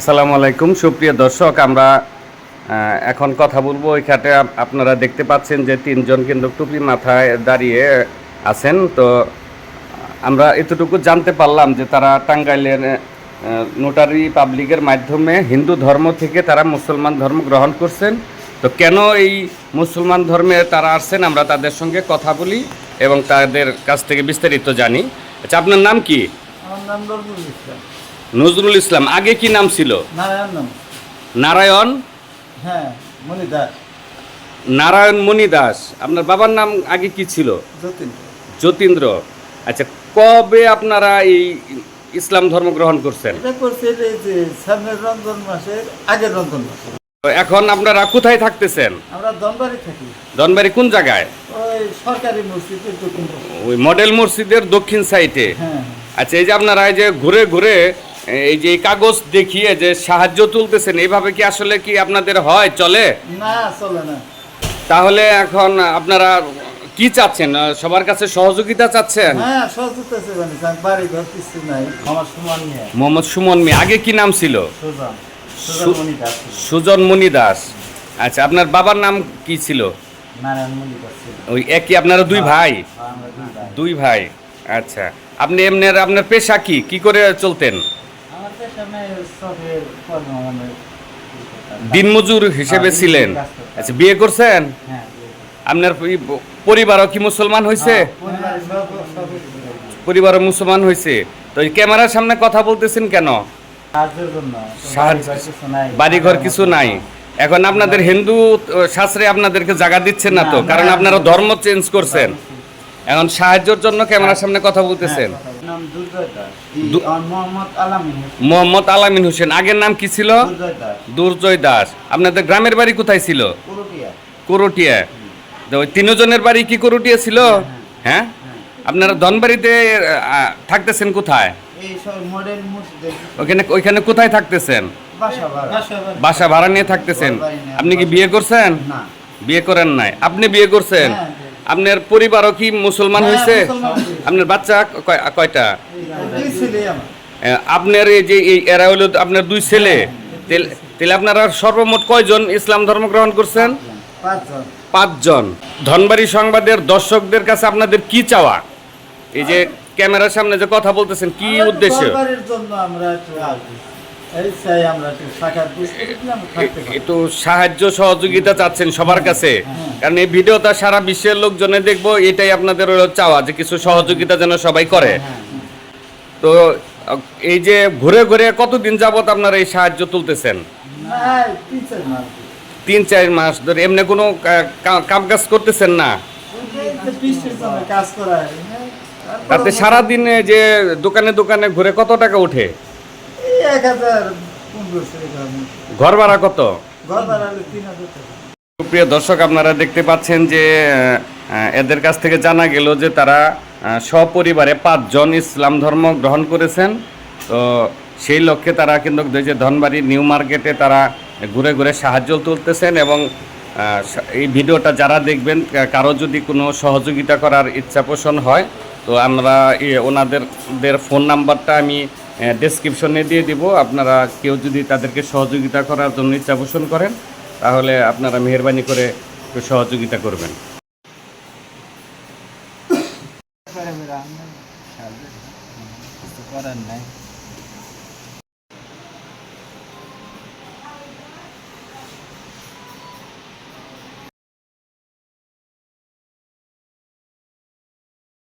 আসসালামু আলাইকুম। সুপ্রিয় দর্শক, আমরা এখন কথা বলব ওইখানে আপনারা দেখতে পাচ্ছেন যে তিনজন কিন্তু টুপি মাথায় দাঁড়িয়ে আছেন। তো, আমরা এতটুকু জানতে পারলাম যে তারা টাঙ্গাইলের নোটারি পাবলিকের মাধ্যমে হিন্দু ধর্ম থেকে তারা মুসলমান ধর্ম গ্রহণ করছেন। তো কেন এই মুসলমান ধর্মে তারা আসছেন আমরা তাদের সঙ্গে কথা বলি এবং তাদের কাছ থেকে বিস্তারিত জানি। আচ্ছা আপনার নাম কি? আমার নাম নজরুল ইসলাম আগে কি নাম ছিল? নারায়ণ নাম। নারায়ণ? হ্যাঁ দাস। নারায়ণ মণি দাস। আপনার বাবার নাম আগে কি ছিল? যতীন। যতীন্দ্র। আচ্ছা কবে আপনারা এই ইসলাম ধর্ম গ্রহণ করছেন? সামনের মাসের আগের মাসে। এখন আপনারা কোথায় থাকতেছেন? আমরা থাকি। কোন জায়গায়? ওই সরকারি মসজিদের দক্ষিণ ওই মডেল মসজিদের দক্ষিণ সাইডে। হ্যাঁ। আচ্ছা এই যে আপনারা এই যে ঘুরে ঘুরে এই যে কাগজ দেখিয়ে যে সাহায্য তুলতেছেন এইভাবে কি আসলে কি আপনাদের হয় চলে? না চলে না। তাহলে এখন আপনারা কি চাচ্ছেন? সবার কাছে সহযোগিতা চাচ্ছেন? হ্যাঁ মোহাম্মদ সুমন মি আগে কি নাম ছিল? সুজন সুজন মনি দাস মণি দাস। আচ্ছা আপনার বাবার নাম কি ছিল। ওই একই আপনারা দুই ভাই? দুই ভাই। দুই ভাই আচ্ছা। আপনি এমনি আপনার পেশা কি? কি করে চলতেন? দিনমজুর হিসেবে হ্যাঁ, ছিলেন। আচ্ছা বিয়ে করছেন? হ্যাঁ আপনার পরিবারও কি মুসলমান হয়েছে সব পরিবারও মুসলমান হয়েছে তো ক্যামেরার সামনে কথা বলতেছেন কেন? বাড়িঘর কিছু নাই। এখন আপনাদের হিন্দু শাস্ত্রে আপনাদেরকে জায়গা দিচ্ছেন না তো কারণ আপনারা ধর্ম চেঞ্জ করছেন। এখন সাহায্যের জন্য ক্যামেরার সামনে কথা বলতেছেন। নাম দুর্জয় দাস মোহাম্মদ আলামিন হোসেন। মোহাম্মদ আলামিন হোসেন। আগের নাম কি ছিল? দুর্জয় দাস দুর্জয় দাস আপনাদের গ্রামের বাড়ি কোথায় ছিল? করটিয়া। তো ওই তিনজনের বাড়ি কি করটিয়া ছিল? হ্যাঁ আপনারা ধনবাড়িতে থাকতেছেন কোথায়? ওখানে ওইখানে কোথায় থাকতেছেন? বাসা ভাড়া। নিয়ে থাকতেছেন? আপনি কি বিয়ে করছেন? বিয়ে করেন নাই। আপনি বিয়ে করছেন? হ্যাঁ। আপনার পরিবারও কি মুসলমান হ্যাঁ, হয়েছে? আপনার বাচ্চা কয়- কয়টা? আপনার এই যে এই এরা হলো আপনার দুই ছেলে। তেল- তাহলে আপনারা সর্বমোট কয়জন ইসলাম ধর্ম গ্রহণ করছেন? পাঁচজন। ধনবাড়ি সংবাদের দর্শকদের কাছে আপনাদের কি চাওয়া? এই যে ক্যামেরার সামনে যে কথা বলতেছেন কি উদ্দেশ্য? একটু সাহায্য সহযোগিতা চাচ্ছেন সবার কাছে। কারণ এই ভিডিওটা সারা বিশ্বের লোকজনে দেখব এটাই আপনাদের চাওয়া যে কিছু সহযোগিতা যেন সবাই করে। হ্যাঁ তো এই যে ঘুরে ঘুরে কতদিন যাবত আপনারা এই সাহায্য তুলতেছেন? তিন চার মাস ধরে। এমনি কোনো কাম কাজ করতেছেন না? হয়, হ্যাঁ, তাতে সারাদিনে যে দোকানে দোকানে ঘুরে কত টাকা ওঠে? এক হাজার পনেরোশো ঘর ভাড়া কত? ঘর ভাড়া হলে তিন হাজার টাকা। প্রিয় দর্শক আপনারা দেখতে পাচ্ছেন যে এদের কাছ থেকে জানা গেল যে তারা সপরিবারে পাঁচজন ইসলাম ধর্ম গ্রহণ করেছেন। তো সেই লক্ষ্যে তারা কিন্তু যে ধনবাড়ি নিউ মার্কেটে তারা ঘুরে ঘুরে সাহায্য তুলতেছেন এবং এই ভিডিওটা যারা দেখবেন কারও যদি কোনো সহযোগিতা করার ইচ্ছা পোষণ হয় তো আমরা ওনাদের ফোন নাম্বারটা আমি ডেসক্রিপশনে দিয়ে দিব। আপনারা কেউ যদি তাদেরকে সহযোগিতা করার জন্য ইচ্ছা পোষণ করেন, তাহলে আপনারা মেহরবানি করে একটু সহযোগিতা করবেন। নাই।